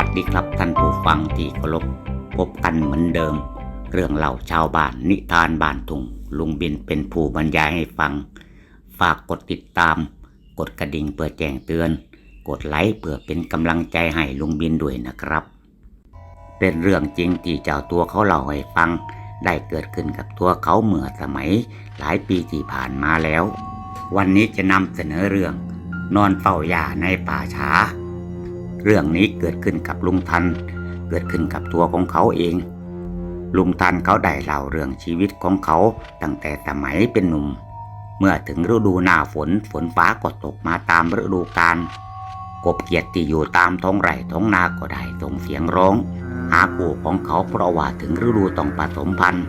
วัสดีครับท่านผู้ฟังที่เคารพพบกันเหมือนเดิม เรื่องเล่าชาวบ้านนิทานบ้านทุงลุงบินเป็นผู้บรรยายให้ฟัง ฝากกดติดตาม กดกระดิ่งเพื่อแจ้งเตือน กดไลค์เพื่อเป็นกำลังใจให้ลุงบินด้วยนะครับ เป็นเรื่องจริงที่เจ้าตัวเขาเล่าให้ฟัง ได้เกิดขึ้นกับตัวเขาเมื่อสมัย หลายปีที่ผ่านมาแล้ว วันนี้จะนำเสนอเรื่อง นอนเฝ้าหญ้าในป่าช้า เรื่องนี้เกิดขึ้นกับลุงทัน เกิดขึ้นกับตัวของเขาเอง ลุงทันเขาได้เล่าเรื่องชีวิตของเขาตั้งแต่สมัยเป็นหนุ่ม เมื่อถึงฤดูหน้าฝนฝนฟ้าก็ตกมาตามฤดูกาลกบเกียดที่อยู่ตามท้องไร่ท้องนาก็ได้ส่งเสียงร้อง หาคู่ของเขาเพราะว่าถึงฤดูต้องผสมพันธุ์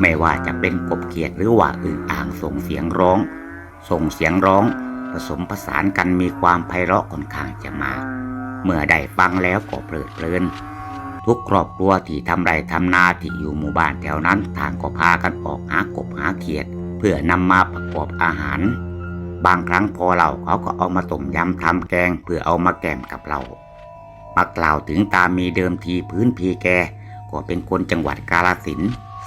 ไม่ว่าจะเป็นกบเกียดหรือว่าอึ่งอ่างส่งเสียงร้อง ส่งเสียงร้องผสมผสานกันมีความไพเราะค่อนข้างจะมาก เมื่อได้ฟังแล้วก็เพลิดเพลิน ทุกครอบครัวที่ทำไรทำนาที่อยู่หมู่บ้านแถวนั้นทางก็พากันออกหากบหาเขียด เพื่อนำมาประกอบอาหาร บางครั้งพอเราเขาก็เอามาต้มยำทำแกงเพื่อเอามาแกมกับเรามากล่าวถึงตามีเดิมทีพื้นพีแก ก็เป็นคนจังหวัดกาฬสิน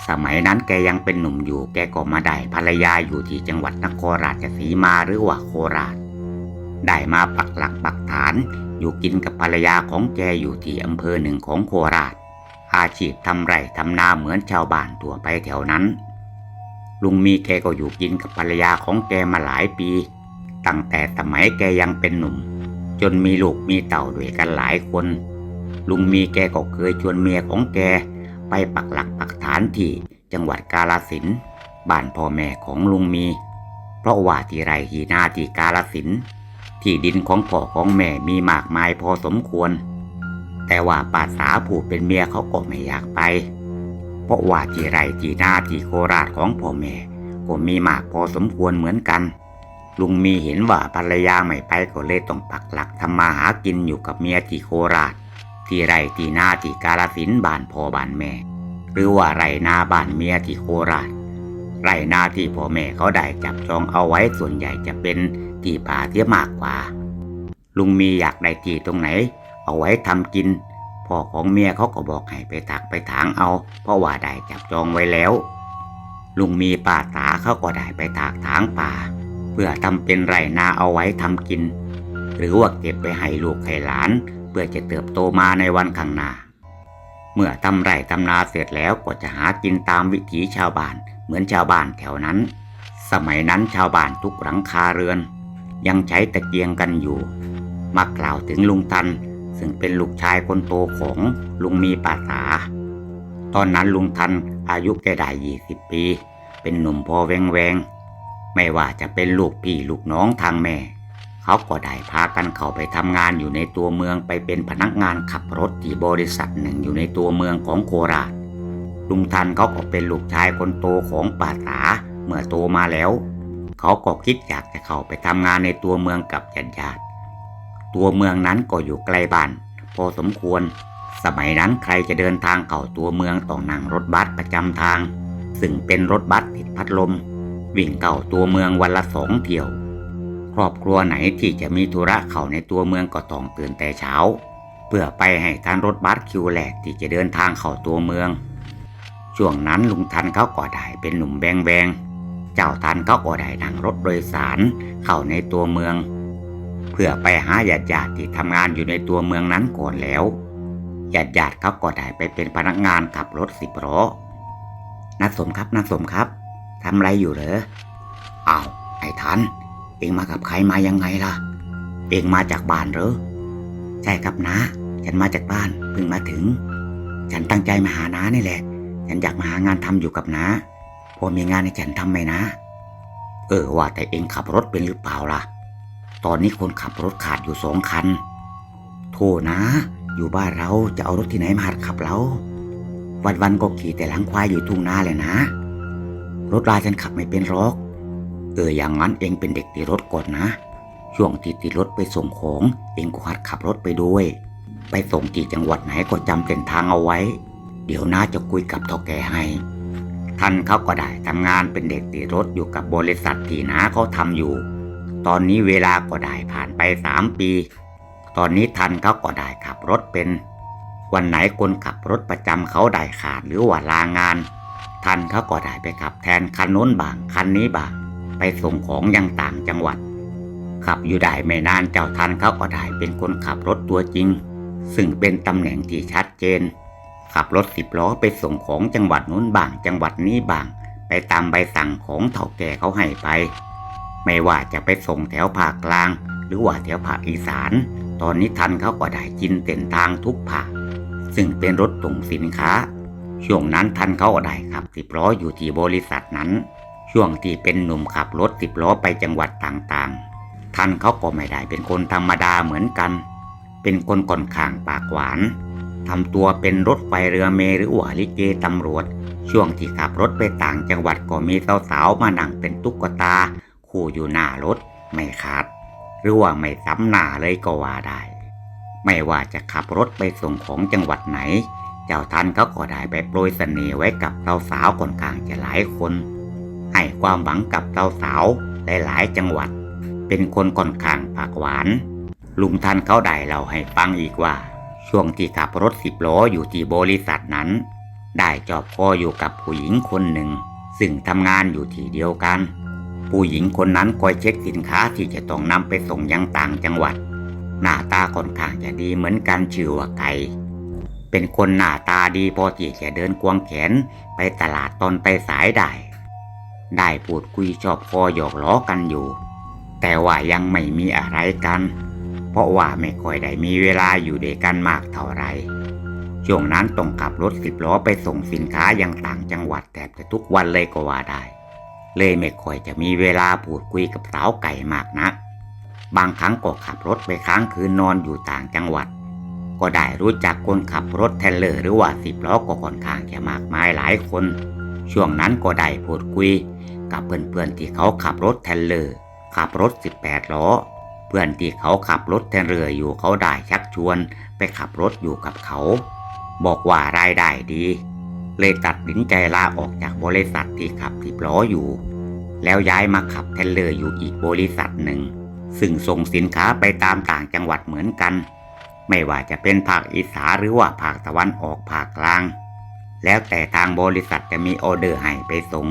สมัยนั้นแกยังเป็นหนุ่มอยู่ แกก็มาได้ภรรยาอยู่ที่จังหวัดนครราชสีมาหรือว่าโคราช ได้มาปักหลักปักฐาน อยู่กินกับภรรยาของแกอยู่ที่อำเภอหนึ่งของโคราช อาชีพทำไร่ทำนาเหมือนชาวบ้านทั่วไปแถวนั้น ลุงมีแกก็อยู่กินกับภรรยาของแกมาหลายปี ตั้งแต่สมัยแกยังเป็นหนุ่ม จนมีลูกมีเต่าด้วยกันหลายคน ลุงมีแกก็เคยชวนเมียของแกไปปักหลักปักฐานที่จังหวัดกาลสินบ้านพ่อแม่ของลุงมี เพราะว่าที่ไรที่นาที่กาลสิน ที่ดินของพ่อของแม่มีมากมายพอสมควร แต่ว่าป้าสาผู้เป็นเมียเขาก็ไม่อยากไป เพราะว่าที่ไร่ที่นาที่โคราชของพ่อแม่ก็มีมากพอสมควรเหมือนกัน ลุงมีเห็นว่าภรรยาไม่ไปก็เลยต้องปักหลักทำมาหากินอยู่กับเมียที่โคราช ที่ไร่ที่นาที่กาลสินบ้านพ่อบ้านแม่ หรือว่าไรนาบ้านเมียที่โคราช ไรนาที่พ่อแม่เขาได้จับจองเอาไว้ส่วนใหญ่จะเป็น ที่ป่าเสียมากกว่า ลุงมีอยากได้ที่ตรงไหน เอาไว้ทำกิน พ่อของเมียเขาก็บอกให้ไปถักไปถางเอา เพราะว่าได้จับจองไว้แล้ว ลุงมีป่าตาเขาก็ได้ไปถากถางป่า เพื่อทำเป็นไรนาเอาไว้ทำกิน หรือว่าเก็บไปให้ลูกให้หลาน เพื่อจะเติบโตมาในวันข้างหน้าเมื่อทำไร่ทำนาเสร็จแล้วก็จะหากินตามวิถีชาวบ้าน เหมือนชาวบ้านแถวนั้น สมัยนั้นชาวบ้านทุกหลังคาเรือน ยังใช้ตะเกียงกันอยู่ มากล่าวถึงลุงทัน ซึ่งเป็นลูกชายคนโตของลุงมีป่าษาตอนนั้นลุงทันอายุแค่ได้ยี่สิบปี เป็นหนุ่มพอแวงแวง ไม่ว่าจะเป็นลูกพี่ลูกน้องทางแม่ เขาก็ได้พากันเข้าไปทำงานอยู่ในตัวเมืองไปเป็นพนักงานขับรถที่บริษัทหนึ่งอยู่ในตัวเมืองของโคราชลุงทันเขาก็เป็นลูกชายคนโตของป่าษาเมื่อโตมาแล้ว เขาก็คิดอยากจะเข้าไปทำงานในตัวเมืองกับญาติญาติๆตัวเมืองนั้นก็อยู่ไกลบ้าน พอสมควร สมัยนั้นใครจะเดินทางเข้าตัวเมืองต้องนั่งรถบัสประจำทาง ซึ่งเป็นรถบัสติดพัดลม วิ่งเข้าตัวเมืองวันละสองเที่ยว ครอบครัวไหนที่จะมีธุระเข้าในตัวเมืองก็ต้องตื่นแต่เช้า เพื่อไปให้ทันรถบัสคิวแรกที่จะเดินทางเข้าตัวเมือง ช่วงนั้นลุงทันเขาก็ได้เป็นหนุ่มแบงแบง เจ้าทันเขาก็ได้นั่งรถโดยสารเข้าในตัวเมือง เพื่อไปหาญาติญาติที่ทำงานอยู่ในตัวเมืองนั้นก่อนแล้วญาติญาติเขาก็ได้ไปเป็นพนักงานขับรถสิบล้อนัดสมครับนัดสมครับทำอะไรอยู่เหรออ้าวไอ้ทันเองมากับใครมายังไงล่ะ เองมาจากบ้านเหรอใช่ครับนะ ฉันมาจากบ้านเพิ่งมาถึง ฉันตั้งใจมาหาน้านี่แหละ ฉันอยากมาหางานทำอยู่กับน้า พอมีงานให้ฉันทำไหมนะ เออว่าแต่เองขับรถเป็นหรือเปล่าล่ะ ตอนนี้คนขับรถขาดอยู่สองคัน โทนะ อยู่บ้านเราจะเอารถที่ไหนมาหัดขับเรา วันวันก็ขี่แต่หลังควายอยู่ทุ่งนาเลยนะ รถลาฉันขับไม่เป็นหรอก เอออย่างนั้นเองเป็นเด็กติดรถก่อนนะ ช่วงที่ติดรถไปส่งของเองก็หัดขับรถไปด้วย ไปส่งที่จังหวัดไหนก็จำเส้นทางเอาไว้ เดี๋ยวน้าจะคุยกับท่าแกให้ ท่านเขาก็ได้ทำงานเป็นเด็กติดรถอยู่กับบริษัทที่นาเขาทำอยู่ ตอนนี้เวลาก็ได้ผ่านไปสามปี ตอนนี้ทันเขาก็ได้ขับรถเป็น วันไหนคนขับรถประจำเขาได้ขาดหรือว่าลางานทันเขาก็ได้ไปขับแทนคันโน้นบางคันนี้บางไปส่งของยังต่างจังหวัด ขับอยู่ได้ไม่นานเจ้าทันเขาก็ได้เป็นคนขับรถตัวจริง ซึ่งเป็นตำแหน่งที่ชัดเจน ขับรถสิบล้อไปส่งของจังหวัดนู้นบางจังหวัดนี้บาง ไปตามใบสั่งของเถ่าแก่เขาให้ไป ไม่ว่าจะไปส่งแถวภาคกลาง หรือว่าแถวภาคอีสาน ตอนนี้ทันเขาก็ได้กินเต็นทางทุกภาคซึ่งเป็นรถส่งสินค้า ช่วงนั้นทันเขาก็ได้ขับสิบล้ออยู่ที่บริษัทนั้น ช่วงที่เป็นหนุ่มขับรถสิบล้อไปจังหวัดต่างๆท่านเขาก็ไม่ได้เป็นคนธรรมดาเหมือนกัน เป็นคนก่อนข้างปากหวาน ทำตัวเป็นรถไฟเรือเมหรือว่าลิเกตำรวจ ช่วงที่ขับรถไปต่างจังหวัดก็มีสาวๆมานั่งเป็นตุ๊กตา คู่อยู่หน้ารถไม่ขาดหรือว่าไม่ซ้ำหน้าเลยก็ว่าได้ ไม่ว่าจะขับรถไปส่งของจังหวัดไหน เจ้าทันเขาก็ได้ไปโปรยเสน่ห์ไว้กับสาวๆคนกลางจะหลายคน ให้ความหวังกับสาวๆหลายๆจังหวัด เป็นคนค่อนข้างปากหวาน ลุงท่านเขาได้เล่าให้ฟังอีกว่า ช่วงที่ขับรถสิบล้ออยู่ที่บริษัทนั้น ได้จอบคออยู่กับผู้หญิงคนหนึ่ง ซึ่งทำงานอยู่ที่เดียวกัน ผู้หญิงคนนั้นคอยเช็คสินค้าที่จะต้องนำไปส่งยังต่างจังหวัด หน้าตาค่อนข้างจะดีเหมือนกันชื่อว่าไก่เป็นคนหน้าตาดีพอที่จะเดินควงแขนไปตลาดตอนไปสายได้ ได้พูดคุยชอบคอหยอกล้อกันอยู่ แต่ว่ายังไม่มีอะไรกัน เพราะว่าไม่ค่อยได้มีเวลาอยู่ด้วยกันมากเท่าไรช่วงนั้นต้องขับรถสิบล้อไปส่งสินค้ายังต่างจังหวัดแทบจะทุกวันเลยก็ว่าได้ เลยไม่ค่อยจะมีเวลาพูดคุยกับสาวไก่มากนัก บางครั้งก็ขับรถไปค้างคืนนอนอยู่ต่างจังหวัด ก็ได้รู้จักคนขับรถเทรลเลอร์หรือว่าสิบล้อก็ค่อนข้างจะมากมายหลายคน ช่วงนั้นก็ได้พูดคุย กับเพื่อนๆที่เขาขับรถเทรลเลอร์ขับรถ 18 ล้อ เพื่อนที่เขาขับรถเทรลเร์ออยู่เขาได้ชักชวน ไปขับรถอยู่กับเขา บอกว่ารายได้ดี เลยตัดสินใจลาออกจากบริษัทที่ขับสิบล้ออยู่ แล้วย้ายมาขับเทรลเลอร์อยู่อีกบริษัทหนึ่ง ซึ่งส่งสินค้าไปตามต่างจังหวัดเหมือนกัน ไม่ว่าจะเป็นภาคอีสานหรือว่าภาคตะวันออกภาคกลาง แล้วแต่ทางบริษัทจะมีออเดอร์ให้ไปส่ง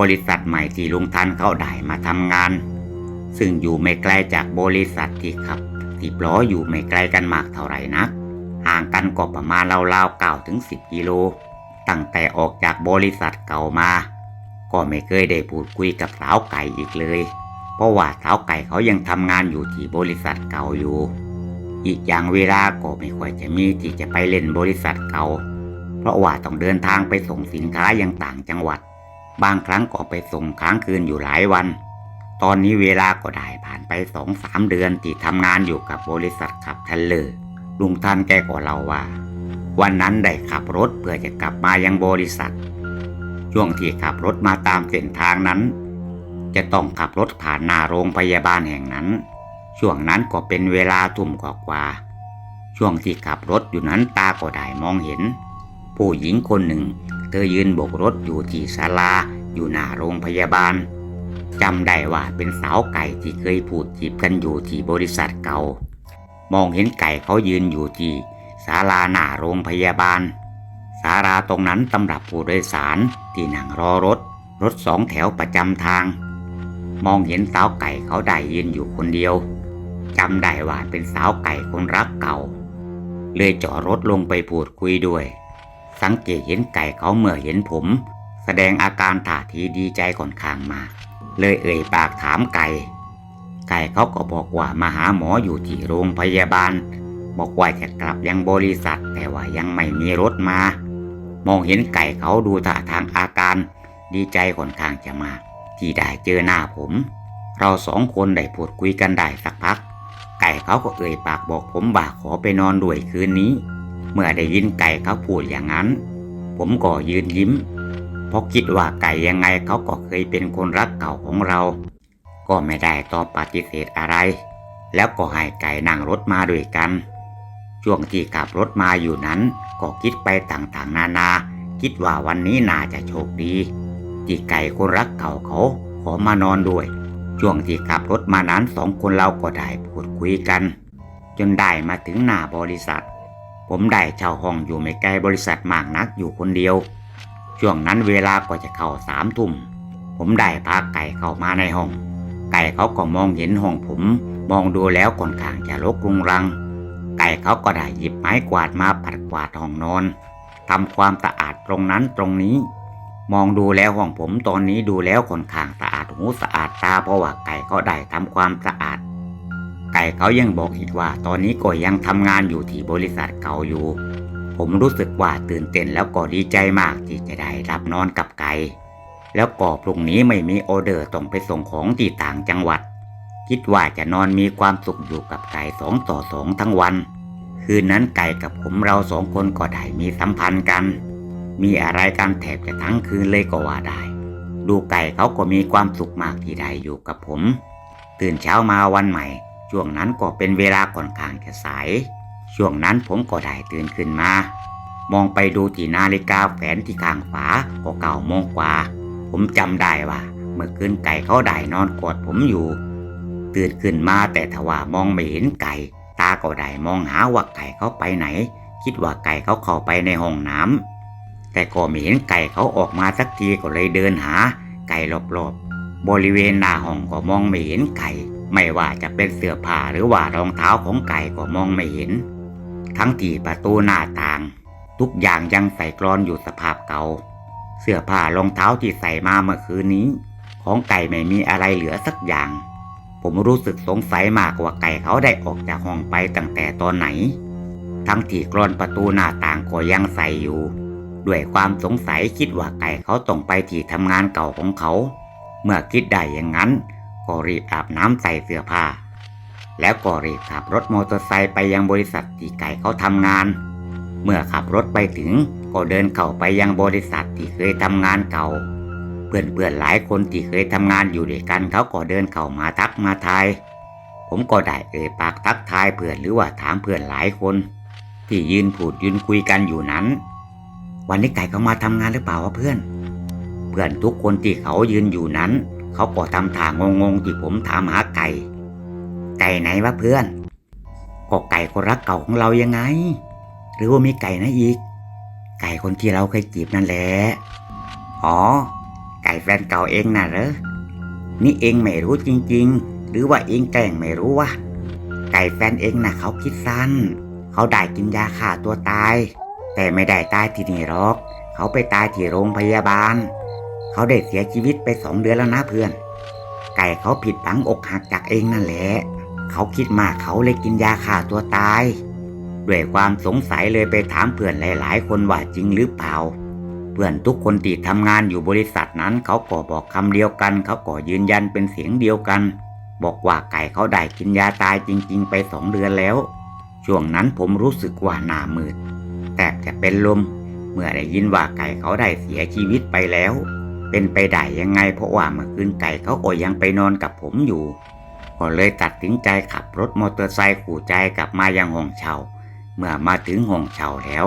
บริษัทใหม่ที่ลุงทันเขาได้มาทำงาน ซึ่งอยู่ไม่ไกลจากบริษัทที่ขับสิบล้ออยู่ไม่ไกลกันมากเท่าไหร่นัก ห่างกันก็ประมาณราวๆเก้าถึงสิบกิโล ตั้งแต่ออกจากบริษัทเก่ามา ก็ไม่เคยได้พูดคุยกับสาวไก่อีกเลย เพราะว่าสาวไก่เขายังทำงานอยู่ที่บริษัทเก่าอยู่ อีกอย่างเวลาก็ไม่ค่อยจะมีที่จะไปเล่นบริษัทเก่า เพราะว่าต้องเดินทางไปส่งสินค้ายังต่างจังหวัด บางครั้งก็ไปส่งค้างคืนอยู่หลายวัน ตอนนี้เวลาก็ได้ผ่านไปสองสามเดือนที่ทำงานอยู่กับบริษัทขับทรลเลอร์ลุงท่านแกก็เล่าว่า วันนั้นได้ขับรถเพื่อจะกลับมายังบริษัท ช่วงที่ขับรถมาตามเส้นทางนั้น จะต้องขับรถผ่านหน้าโรงพยาบาลแห่งนั้น ช่วงนั้นก็เป็นเวลาทุ่มกว่าช่วงที่ขับรถอยู่นั้นตาก็ได้มองเห็น ผู้หญิงคนหนึ่ง เธอยืนโบกรถอยู่ที่ศาลาอยู่หน้าโรงพยาบาล จำได้ว่าเป็นสาวไก่ที่เคยพูดจีบกันอยู่ที่บริษัทเก่า มองเห็นไก่เขายืนอยู่ที่ศาลาหน้าโรงพยาบาลศาลาตรงนั้นสำรับผู้โดยสารที่นั่งรอรถ รถสองแถวประจำทาง มองเห็นสาวไก่เขาได้ยืนอยู่คนเดียวจำได้ว่าเป็นสาวไก่คนรักเก่า เลยจอดรถลงไปพูดคุยด้วย สังเกตเห็นไก่เขาเมื่อเห็นผม แสดงอาการท่าทีดีใจค่อนข้างมาก เลยเอ่ยปากถามไก่ ไก่เขาก็บอกว่ามาหาหมออยู่ที่โรงพยาบาล บอกว่าจะกลับยังบริษัท แต่ว่ายังไม่มีรถมา มองเห็นไก่เขาดูท่าทางอาการ ดีใจค่อนข้างจะมาก ที่ได้เจอหน้าผม เราสองคนได้พูดคุยกันได้สักพัก ไก่เขาก็เอ่ยปากบอกผมบ่าขอไปนอนด้วยคืนนี้ เมื่อได้ยินไก่เขาพูดอย่างนั้น ผมก็ยืนยิ้ม เพราะคิดว่าไก่ยังไงเขาก็เคยเป็นคนรักเก่าของเรา ก็ไม่ได้ตอบปฏิเสธอะไร แล้วก็ให้ไก่นั่งรถมาด้วยกัน ช่วงที่ขับรถมาอยู่นั้น ก็คิดไปต่างๆ นานา คิดว่าวันนี้น่าจะโชคดีที่ไก่คนรักเก่าเขาขอมานอนด้วย ช่วงที่ขับรถมานั้นสองคนเราก็ได้พูดคุยกัน จนได้มาถึงหน้าบริษัท ผมได้เช่าห้องอยู่ไม่ไกลบริษัทมากนักอยู่คนเดียว ช่วงนั้นเวลาก็จะเข้าสามทุ่ม ผมได้พาไก่เข้ามาในห้อง ไก่เขาก็มองเห็นห้องผม มองดูแล้วค่อนข้างจะรกรุงรัง ไก่เขาก็ได้หยิบไม้กวาดมาปัดกวาดห้องนอนทำความสะอาดตรงนั้นตรงนี้ มองดูแล้วห้องผมตอนนี้ดูแล้วค่อนข้างสะอาดหูสะอาดตาเพราะว่าไก่เขาได้ทำความสะอาด ไก่เขายังบอกอีกว่า ตอนนี้ก็ยังทำงานอยู่ที่บริษัทเก่าอยู่ ผมรู้สึกว่าตื่นเต้นแล้วก็ดีใจมากที่จะได้รับนอนกับไก่แล้วก็พรุ่งนี้ไม่มีออเดอร์ต้องไปส่งของที่ต่างจังหวัด คิดว่าจะนอนมีความสุขอยู่กับไก่สองต่อสองทั้งวัน คืนนั้นไก่กับผมเราสองคนก็ได้มีสัมพันธ์กัน มีอะไรกันแทบจะทั้งคืนเลยก็ว่าได้ ดูไก่เขาก็มีความสุขมากที่ได้อยู่กับผม ตื่นเช้ามาวันใหม่ ช่วงนั้นก็เป็นเวลาค่อนข้างจะสาย ช่วงนั้นผมก็ได้ตื่นขึ้นมา มองไปดูที่นาฬิกาแขวนที่ข้างฝาก็เก่าโมงกว่า ผมจำได้ว่า เมื่อคืนไก่เขาได้นอนกอดผมอยู่ ตื่นขึ้นมาแต่ทว่ามองไม่เห็นไก่ ตาก็ได้มองหาว่าไก่เขาไปไหน คิดว่าไก่เขาเข้าไปในห้องน้ำแต่ก็ไม่เห็นไก่เขาออกมาสักทีก็เลยเดินหา ไก่รอบๆบริเวณหน้าห้องก็มองไม่เห็นไก่ ไม่ว่าจะเป็นเสื้อผ้าหรือว่ารองเท้าของไก่ก็มองไม่เห็น ทั้งที่ประตูหน้าต่าง ทุกอย่างยังใส่กรอนอยู่สภาพเก่า เสื้อผ้ารองเท้าที่ใส่มาเมื่อคืนนี้ ของไก่ไม่มีอะไรเหลือสักอย่าง ผมรู้สึกสงสัยมากว่าไก่เขาได้ออกจากห้องไปตั้งแต่ตอนไหน ทั้งที่กรอนประตูหน้าต่างก็ยังใส่อยู่ ด้วยความสงสัยคิดว่าไก่เขาต้องไปที่ทำงานเก่าของเขา เมื่อคิดได้อย่างนั้น ก็รีบอาบน้ำใส่เสื้อผ้า แล้วก็รีบขับรถมอเตอร์ไซค์ไปยังบริษัทที่ไก่เขาทำงาน เมื่อขับรถไปถึงก็เดินเข้าไปยังบริษัทที่เคยทำงานเก่า เพื่อนๆหลายคนที่เคยทำงานอยู่ด้วยกันเขาก็เดินเข้ามาทักมาทาย ผมก็ได้เอ่ยปากทักทายเพื่อนหรือว่าถามเพื่อนหลายคน ที่ยืนพูดยืนคุยกันอยู่นั้น วันนี้ไก่เขามาทำงานหรือเปล่าวะเพื่อน เพื่อนทุกคนที่เขายืนอยู่นั้น เขาก็ทำท่างงๆที่ผมถามหาไก่ ไก่ไหนวะเพื่อนก็ไก่คนรักเก่าของเรายังไง หรือว่ามีไก่นะอีก ไก่คนที่เราเคยจีบนั่นแหละ อ๋อ ไก่แฟนเก่าเองน่ะเหรอ นี่เองไม่รู้จริง ๆ หรือว่าเองแกล้งไม่รู้วะ ไก่แฟนเองน่ะเขาคิดสั้น เขาได้กินยาฆ่าตัวตาย แต่ไม่ได้ตายที่นี่หรอก เขาไปตายที่โรงพยาบาล เขาได้เสียชีวิตไปสองเดือนแล้วนะเพื่อน ไก่เขาผิดหวังอกหักจากเองนั่นแหละ เขาคิดมากเขาเลยกินยาฆ่าตัวตาย ด้วยความสงสัยเลยไปถามเพื่อนหลาย ๆ คนว่าจริงหรือเปล่า เพื่อนทุกคนที่ทำงานอยู่บริษัทนั้น เขาก็บอกคำเดียวกัน เขาก็ยืนยันเป็นเสียงเดียวกัน บอกว่าไก่เขาได้กินยาตายจริง ๆ ไปสองเดือนแล้ว ช่วงนั้นผมรู้สึกว่าหน้ามืดแทบจะเป็นลม เมื่อได้ยินว่าไก่เขาได้เสียชีวิตไปแล้ว เป็นไปได้ยังไงเพราะว่าเมื่อคืนไก่เขาก็ยังไปนอนกับผมอยู่ ก็เลยตัดสินใจขับรถมอเตอร์ไซค์ขู่ใจกลับมายังห้องเช่า เมื่อมาถึงห้องเช่าแล้ว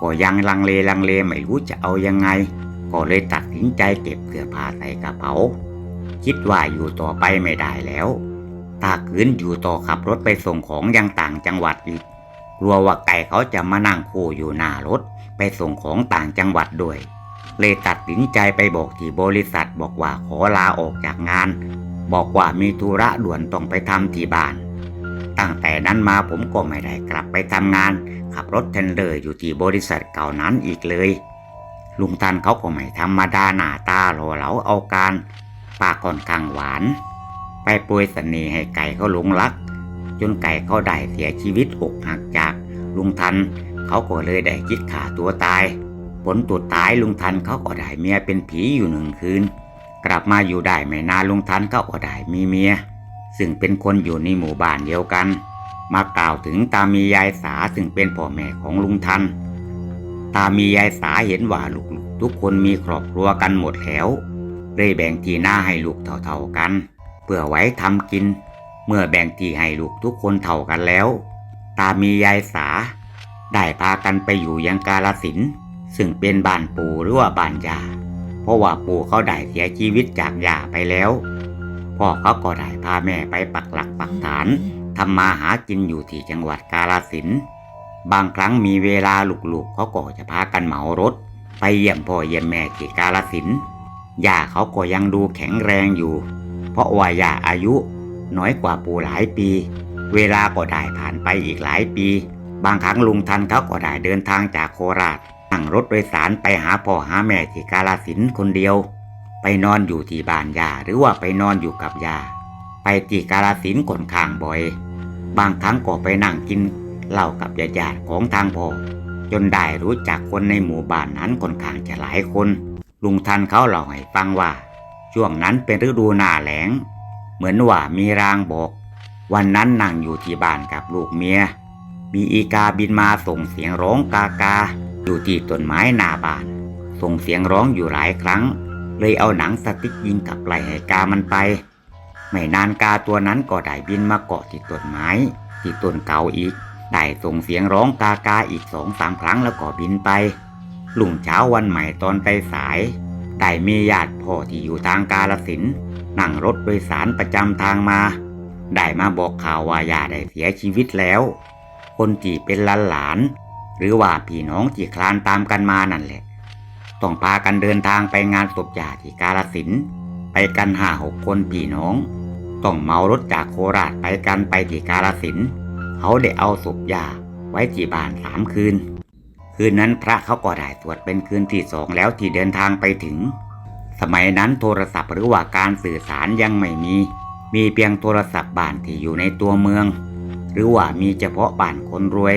ก็ยังลังเลลังเลไม่รู้จะเอายังไง ก็เลยตัดสินใจเก็บเสื้อผ้าใส่กระเป๋า คิดว่าอยู่ต่อไปไม่ได้แล้วถ้าคืนอยู่ต่อขับรถไปส่งของยังต่างจังหวัดอีกกลัวว่าไก่เขาจะมานั่งคู่อยู่หน้ารถ ไปส่งของต่างจังหวัดด้วย เลยตัดสินใจไปบอกที่บริษัทบอกว่าขอลาออกจากงาน บอกว่ามีธุระด่วนต้องไปทำที่บ้าน ตั้งแต่นั้นมาผมก็ไม่ได้กลับไปทำงาน ขับรถเทนเลอร์อยู่ที่บริษัทเก่านั้นอีกเลย ลุงตันเขาก็ไม่ธรรมดาหน้าตาหล่อเหลาเอาการปากค่อนข้างหวาน ไปปรยเสน่ห์ให้ไก่เขาหลงรัก จนไก่เขาได้เสียชีวิตอกหักจาก ลุงทันเขาก็เลยได้คิดฆ่าตัวตาย ผลตุดท้ายลุงทันเขาก็ได้เมียเป็นผีอยู่หนึ่งคืน กลับมาอยู่ได้ไม่นานลุงทันเขาก็ได้มีเมีย ซึ่งเป็นคนอยู่ในหมู่บ้านเดียวกัน มากล่าวถึงตามียายสาซึ่งเป็นพ่อแม่ของลุงทัน ตามียายสาเห็นว่าลูกๆทุกคนมีครอบครัวกันหมดแล้วเลยแบ่งที่หน้าให้ลูกเท่าๆกัน เพื่อไว้ทำกิน เมื่อแบ่งที่ให้ลูกทุกคนเท่ากันแล้ว ตามียายสา ได้พากันไปอยู่ยังกาลสินซึ่งเป็นบ้านปู่หรือว่าบ้านยา ราะว่าปู่เขาได้เสียชีวิตจากยาไปแล้ว พ่อเขาก็ได้พาแม่ไปปักหลักปักฐานทำมาหากินอยู่ที่จังหวัดกาฬสินธุ์บางครั้งมีเวลาลูกๆเขาก็จะพากันเหมารถ ไปเยี่ยมพ่อเยี่ยมแม่ที่กาฬสินธุ์ย่าเขาก็ยังดูแข็งแรงอยู่ เพราะว่าย่าอายุน้อยกว่าปู่หลายปี เวลาก็ได้ผ่านไปอีกหลายปี บางครั้งลุงทันเขาก็ได้เดินทางจากโคราช นั่งรถโดยสารไปหาพ่อหาแม่ที่กาฬสินคนเดียว ไปนอนอยู่ที่บ้านยาหรือว่าไปนอนอยู่กับยาไปที่กาฬสินคนข้างบ่อย บางครั้งก็ไปนั่งกินเหล้ากับญาติๆของทางพ่อจนได้รู้จักคนในหมู่บ้านนั้นค่อนข้างจะหลายคน ลุงทันเขาเล่าให้ฟังว่า ช่วงนั้นเป็นฤดูหน้าแล้งเหมือนว่ามีรางบอก วันนั้นนั่งอยู่ที่บ้านกับลูกเมีย มีอีกาบินมาส่งเสียงร้องกากา อยู่ที่ต้นไม้หน้าบ้าน ส่งเสียงร้องอยู่หลายครั้ง เลยเอาหนังสติ๊กยิงกับไหล่ให้กามันไป ไม่นานกาตัวนั้นก็ได้บินมาเกาะที่ต้นไม้ ที่ต้นเก่าอีก ได้ส่งเสียงร้องกากาอีกสองสามครั้งแล้วก็บินไป ลุ่งเช้าวันใหม่ตอนไปสายได้มีญาติพ่อที่อยู่ทางกาลสินนั่งรถโดยสารประจำทางมา ได้มาบอกข่าวว่าย่าได้เสียชีวิตแล้ว คนที่เป็นหลาน หรือว่าพี่น้องที่คลานตามกันมานั่นแหละ ต้องพากันเดินทางไปงานศพยาที่กาลสิน ไปกันห้าหกคนพี่น้อง ต้องเมารถจากโคราชไปกันไปที่กาลสิน เขาได้เอาศพยาไว้ที่บ้านสามคืน คืนนั้นพระเขาก็ได้สวดเป็นคืนที่สองแล้วที่เดินทางไปถึง สมัยนั้นโทรศัพท์หรือว่าการสื่อสารยังไม่มี มีเพียงโทรศัพท์บ้านที่อยู่ในตัวเมือง หรือว่ามีเฉพาะบ้านคนรวย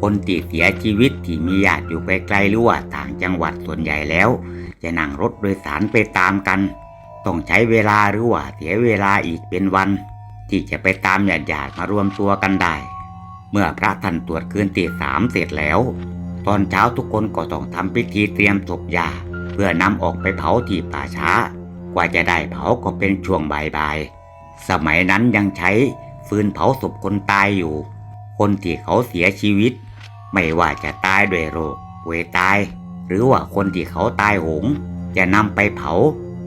คนที่เสียชีวิตที่มีญาติอยู่ไกลๆหรือว่าต่างจังหวัดส่วนใหญ่แล้ว จะนั่งรถโดยสารไปตามกัน ต้องใช้เวลาหรือว่าเสียเวลาอีกเป็นวัน ที่จะไปตามญาติญาติๆมารวมตัวกันได้ เมื่อพระท่านตรวจคืนที่สามเสร็จแล้ว ตอนเช้าทุกคนก็ต้องทำพิธีเตรียมศพยาเพื่อนำออกไปเผาที่ป่าช้า กว่าจะได้เผาก็เป็นช่วงบ่ายๆสมัยนั้นยังใช้ฟืนเผาศพคนตายอยู่ คนที่เขาเสียชีวิต ไม่ว่าจะตายด้วยโรคป่วยตาย หรือว่าคนที่เขาตายโหง จะนำไปเผา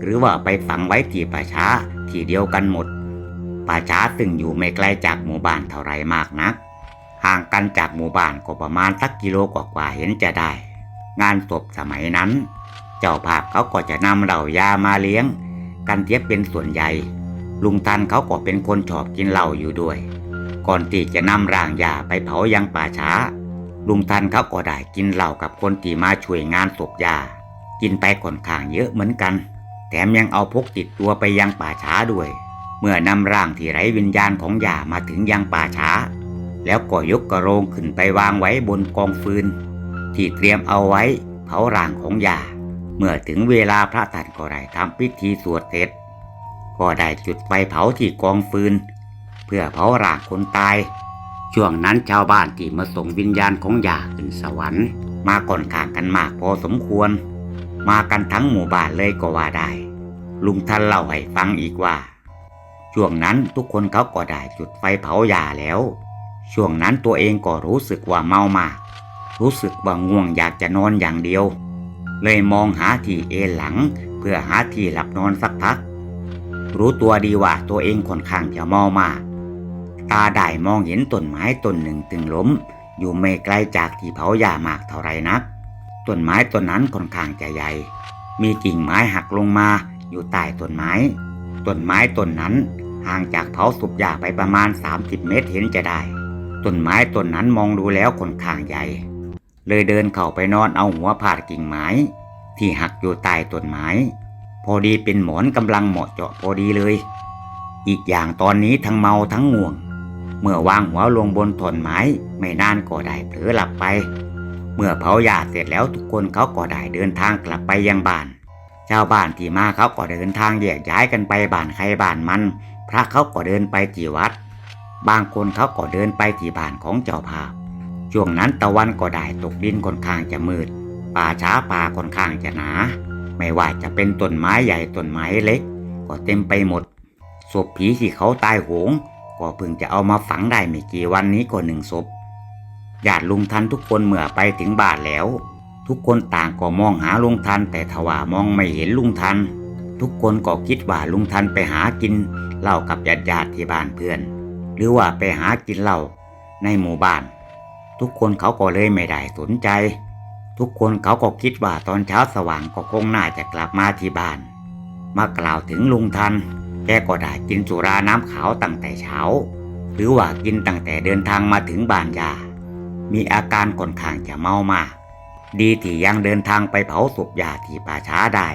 หรือว่าไปฝังไว้ที่ป่าช้าที่เดียวกันหมดป่าช้าซึ่งอยู่ไม่ไกลจากหมู่บ้านเท่าไรมากนัก ห่างกันจากหมู่บ้านก็ประมาณสักกิโลกว่าๆเห็นจะได้ งานศพสมัยนั้น เจ้าภาพเขาก็จะนำเหล่ายามาเลี้ยง กันเทียบเป็นส่วนใหญ่ ลุงทันเขาก็เป็นคนชอบกินเหล้าอยู่ด้วย ก่อนที่จะนำร่างยาไปเผายังป่าช้า ลุงทันเขาก็ได้กินเหล้ากับคนที่มาช่วยงานศพยา กินไปค่อนข้างเยอะเหมือนกัน แถมยังเอาพกติดตัวไปยังป่าช้าด้วย เมื่อนำร่างที่ไร้วิญญาณของยามาถึงยังป่าช้า แล้วก็ยกกระโรงขึ้นไปวางไว้บนกองฟืน ที่เตรียมเอาไว้เผาร่างของยา เมื่อถึงเวลาพระท่านก็ได้ทำพิธีสวดเสร็จก็ได้จุดไฟเผาที่กองฟืน เพื่อเผาร่างคนตาย ช่วงนั้นชาวบ้านที่มาส่งวิญญาณของยาขึ้นสวรรค์ มาก่อนข้างกันมากพอสมควร มากันทั้งหมู่บ้านเลยก็ว่าได้ ลุงท่านเล่าให้ฟังอีกว่า ช่วงนั้นทุกคนเขาก็ได้จุดไฟเผายาแล้ว ช่วงนั้นตัวเองก็รู้สึกว่าเมามาก รู้สึกว่าง่วงอยากจะนอนอย่างเดียว เลยมองหาที่เอนหลัง เพื่อหาที่หลับนอนสักพัก รู้ตัวดีว่าตัวเองค่อนข้างจะเมามาก ตาได้มองเห็นต้นไม้ต้นหนึ่งตึงล้ม อยู่ไม่ไกลจากที่เผายามากเท่าไรนักต้นไม้ต้นนั้นค่อนข้างจะใหญ่ มีกิ่งไม้หักลงมาอยู่ใต้ต้นไม้ต้นไม้ต้นนั้นห่างจากเผาสุบยาไปประมาณ 30 เมตรเห็นจะได้ต้นไม้ต้นนั้นมองดูแล้วค่อนข้างใหญ่ เลยเดินเข้าไปนอนเอาหัวพาดกิ่งไม้ ที่หักอยู่ใต้ต้นไม้ พอดีเป็นหมอนกำลังเหมาะเจาะพอดีเลย อีกอย่างตอนนี้ทั้งเมาทั้งง่วง เมื่อวางหัวลงบนต้นไม้ไม่นานก็ได้เผลอหลับไป เมื่อเผาหญ้าเสร็จแล้วทุกคนเขาก็ได้เดินทางกลับไปยังบ้าน ชาวบ้านที่มาเขาก็เดินทางแยกย้ายกันไปบ้านใครบ้านมัน พระเขาก็เดินไปที่วัด บางคนเขาก็เดินไปที่บ้านของเจ้าภาพ ช่วงนั้นตะวันก็ได้ตกดินค่อนข้างจะมืด ป่าช้าป่าค่อนข้างจะหนา ไม่ว่าจะเป็นต้นไม้ใหญ่ต้นไม้เล็ก ก็เต็มไปหมดศพผีที่เขาตายโหง ก็เพิ่งจะเอามาฝังได้ไม่กี่วันนี้ก็หนึ่งศพญาติลุงทันทุกคนเมื่อไปถึงบ้านแล้ว ทุกคนต่างก็มองหาลุงทัน แต่ทว่ามองไม่เห็นลุงทัน ทุกคนก็คิดว่าลุงทันไปหากินเหล้ากับญาติญาติที่บ้านเพื่อน หรือว่าไปหากินเหล้าในหมู่บ้าน ทุกคนเขาก็เลยไม่ได้สนใจ ทุกคนเขาก็คิดว่าตอนเช้าสว่างก็คงน่าจะกลับมาที่บ้าน มากล่าวถึงลุงทัน แกก็ได้กินสุราน้ำขาวตั้งแต่เช้า หรือว่ากินตั้งแต่เดินทางมาถึงบ้านยา มีอาการค่อนข้างจะเมามาก ดีที่ยังเดินทางไปเผาศพยาที่ป่าช้าได้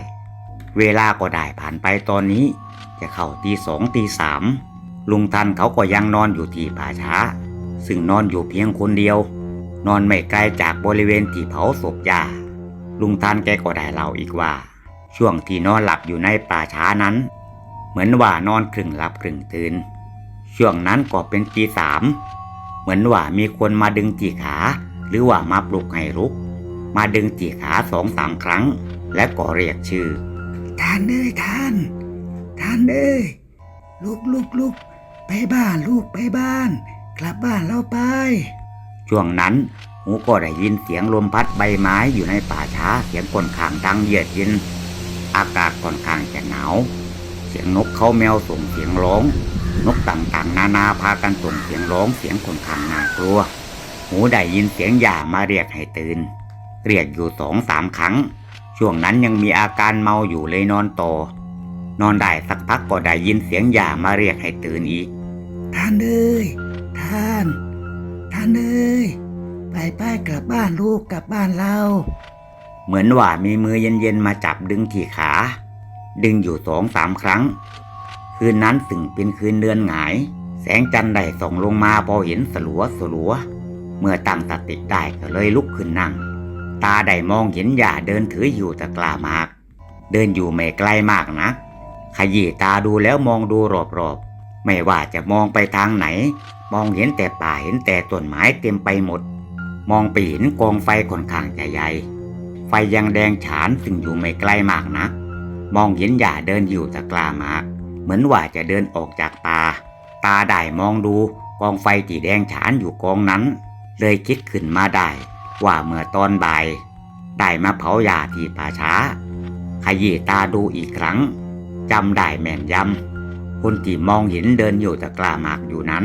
เวลาก็ได้ผ่านไปตอนนี้ จะเข้าตีสองตีสามลุงทันเขาก็ยังนอนอยู่ที่ป่าช้า ซึ่งนอนอยู่เพียงคนเดียว นอนไม่ไกลจากบริเวณที่เผาศพยาลุงทันแกก็ได้เล่าอีกว่า ช่วงที่นอนหลับอยู่ในป่าช้านั้น เหมือนว่านอนครึ่งหลับครึ่งตื่น ช่วงนั้นก็เป็นตีสาม เหมือนว่ามีคนมาดึงจีขา หรือว่ามาปลุกให้ลุก มาดึงจีขาสองสามครั้ง และก็เรียกชื่อ ท่านเอ้ยท่าน ท่านเอ้ยลุกลุกลุกไปบ้านลูกไปบ้าน กลับบ้านเราไป ช่วงนั้นหูก็ได้ยินเสียงลมพัดใบไม้อยู่ในป่าช้าเสียงค่อนข้างดังเยือกเย็นอากาศค่อนข้างจะหนาว เสียงนกเขาแมวส่งเสียงร้อง นกต่างๆ นานาพากันส่งเสียงร้องเสียงค่อนข้างน่ากลัว หูได้ยินเสียงหย่ามาเรียกให้ตื่น เรียกอยู่สองสามครั้ง ช่วงนั้นยังมีอาการเมาอยู่เลยนอนต่อนอนได้สักพักก็ได้ยินเสียงหย่ามาเรียกให้ตื่นอีก ท่านเอ้ยท่าน ท่านเอ้ยไปไปกลับบ้านลูกกลับบ้านเรา เหมือนว่ามีมือเย็นๆมาจับดึงที่ขา ดึงอยู่สองสามครั้ง คืนนั้นสึ่งเป็นคืนเดือนหงาย แสงจันทร์ได้ส่องลงมาพอเห็นสลัวสลัว เมื่อตั้งสติได้ก็เลยลุกขึ้นนั่ง ตาได้มองเห็นหยาเดินถืออยู่ตะกล้ามาก เดินอยู่ไม่ไกลมากนะขยี้ตาดูแล้วมองดูรอบๆ ไม่ว่าจะมองไปทางไหน มองเห็นแต่ป่าเห็นแต่ต้นไม้เต็มไปหมด มองไปเห็นกองไฟค่อนข้างจะใหญ่ ไฟยังแดงฉานซึ่งอยู่ไม่ไกลมากนะ มองเห็นหย่าเดินอยู่ตะกล้ามาก เหมือนว่าจะเดินออกจากป่า ตาได้มองดูกองไฟที่แดงฉานอยู่กองนั้น เลยคิดขึ้นมาได้ ว่าเมื่อตอนบ่าย ได้มาเผาหญ้าที่ป่าช้า ขยี้ตาดูอีกครั้งจำได้แม่นยำคนที่มองเห็นเดินอยู่ตะกล้ามากอยู่นั้น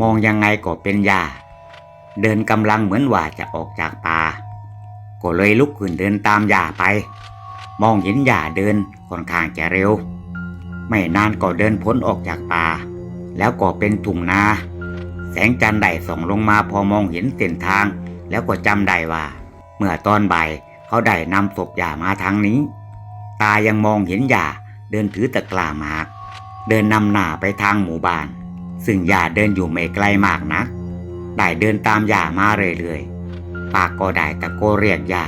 มองยังไงก็เป็นหญ้าเดินกำลังเหมือนว่าจะออกจากป่าก็เลยลุกขึ้นเดินตามหญ้าไป มองเห็นหญ้าเดินค่อนข้างจะเร็ว ไม่นานก็เดินพ้นออกจากป่า แล้วก็เป็นทุ่งนา แสงจันทร์ได้ส่องลงมาพอมองเห็นเส้นทาง แล้วก็จำได้ว่า เมื่อตอนบ่ายเขาได้นำศพหญ้ามาทางนี้ ตายังมองเห็นหญ้าเดินถือตะกร้าหมาก เดินนำหน้าไปทางหมู่บ้าน ซึ่งหญ้าเดินอยู่ไม่ไกลมากนะได้เดินตามหญ้ามาเรื่อยๆ ปากก็ได้ตะโกเรียกหญ้า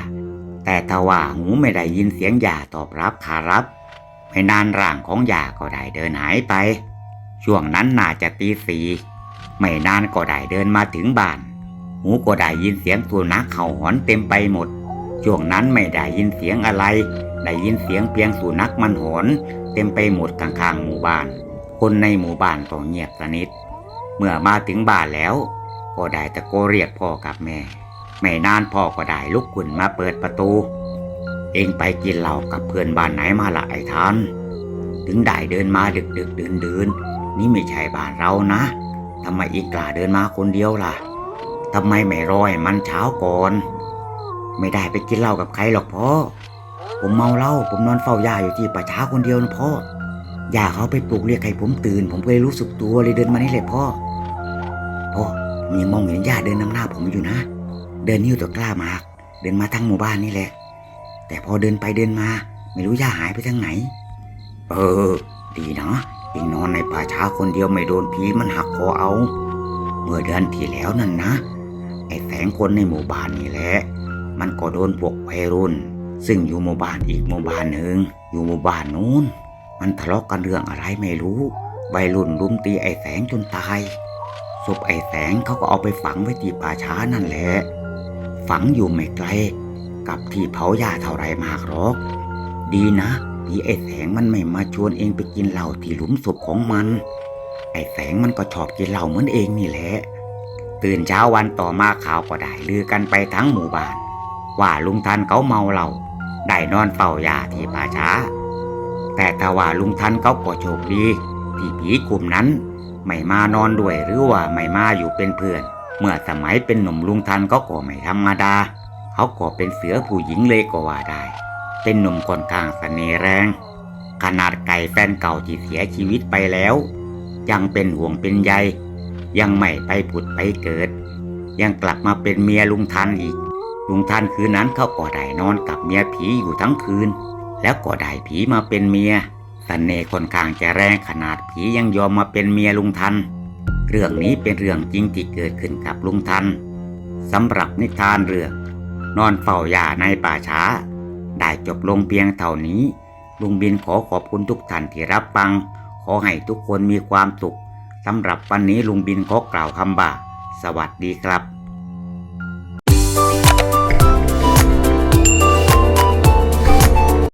แต่ทว่าหูไม่ได้ยินเสียงหญ้าตอบรับขารับไม่นานร่างของหญ้าก็ได้เดินหายไป ช่วงนั้นน่าจะตีสี่ไม่นานก็ได้เดินมาถึงบ้าน หูก็ได้ยินเสียงสุนัขเห่าหอนเต็มไปหมด ช่วงนั้นไม่ได้ยินเสียงอะไร ได้ยินเสียงเพียงสุนัขมันหอน เต็มไปหมดข้างๆหมู่บ้าน คนในหมู่บ้านก็เงียบสนิท เมื่อมาถึงบ้านแล้ว ก็ได้ตะโกเรียกพ่อกับแม่ ไม่นานพ่อก็ได้ลุกขึ้นมาเปิดประตู เองไปกินเหล้ากับเพื่อนบ้านไหนมาละไอ้ท่าน ถึงได้เดินมาดึกดึกๆดื่นดื่นนี่ไม่ใช่บ้านเรานะทำไมองกล้าเดินมาคนเดียวล่ะทำไมไม่รอให้มันเช้าก่อน ไม่ได้ไปกินเหล้ากับใครหรอกพ่อ ผมเมาเหล้าผมนอนเฝ้ายาอยู่ที่ป่าช้าคนเดียวนะพ่อย่าเขาไปปลุกเรียกให้ผมตื่น ผมเลยรู้สึกตัวเลยเดินมานี่แหละพ่อพ่อมยังมองเห็นย่าเดินนำหน้าผมอยู่นะ เดินนิ้วตัวกล้ามาก เดินมาทั้งหมู่บ้านนี่แหละ แต่พอเดินไปเดินมา ไม่รู้ย่าหายไปทางไหน เออ ดีเนาะเองนอนในป่าช้าคนเดียวไม่โดนผีมันหักคอเอา เมื่อเดือนที่แล้วนั่นนะ ไอ้แสงคนในหมู่บ้านนี่แหละ มันก็โดนพวกวัยรุ่น ซึ่งอยู่หมู่บ้านอีกหมู่บ้านหนึ่งอยู่หมู่บ้านนู้น มันทะเลาะกันเรื่องอะไรไม่รู้วัยรุ่นรุมตีไอ้แสงจนตายศพไอ้แสงเขาก็เอาไปฝังไว้ที่ป่าช้านั่นแหละ ฝังอยู่ไม่ไกล กับที่เผาหญ้าเท่าไรมากหรอก ดีนะที่ไอ้แสงมันไม่มาชวนเองไปกินเหล้าที่หลุมศพของมัน ไอ้แสงมันก็ชอบกินเหล้าเหมือนเองนี่แหละ ตื่นเช้าวันต่อมาข่าวก็ได้ลือกันไปทั้งหมู่บ้าน ว่าลุงทันเขาเมาเหล้าได้นอนเฝ้ายาที่ป่าช้า แต่ถ้าว่าลุงทันเขาก็โชคดี ที่ผีกลุ่มนั้น ไม่มานอนด้วยหรือว่าไม่มาอยู่เป็นเพื่อน เมื่อสมัยเป็นหนุ่มลุงทันก็ก็ไม่ธรรมดา เขาก็เป็นเสือผู้หญิงเลยก็ว่าได้ เป็นหนุ่มค่อนข้างเสน่ห์แรง ขนาดไก่แฟนเก่าที่เสียชีวิตไปแล้ว ยังเป็นห่วงเป็นใย ยังไม่ไปผุดไปเกิด ยังกลับมาเป็นเมียลุงทันอีก ลุงทันคืนนั้นเขาก็ได้นอนกับเมียผีอยู่ทั้งคืน แล้วก็ได้ผีมาเป็นเมียสเสน่ห์ค่อนข้างจะแรงขนาดผียังยอมมาเป็นเมียลุงทัน เรื่องนี้เป็นเรื่องจริงที่เกิดขึ้นกับลุงทันสำหรับนิทานเรื่อง นอนเฝ้าหญ้าในป่าช้า ได้จบลงเพียงเท่านี้ ลุงบินขอขอบคุณทุกท่านที่รับฟัง ขอให้ทุกคนมีความสุขสำหรับวันนี้ลุงบินขอกล่าวคำบ่า สวัสดีครับ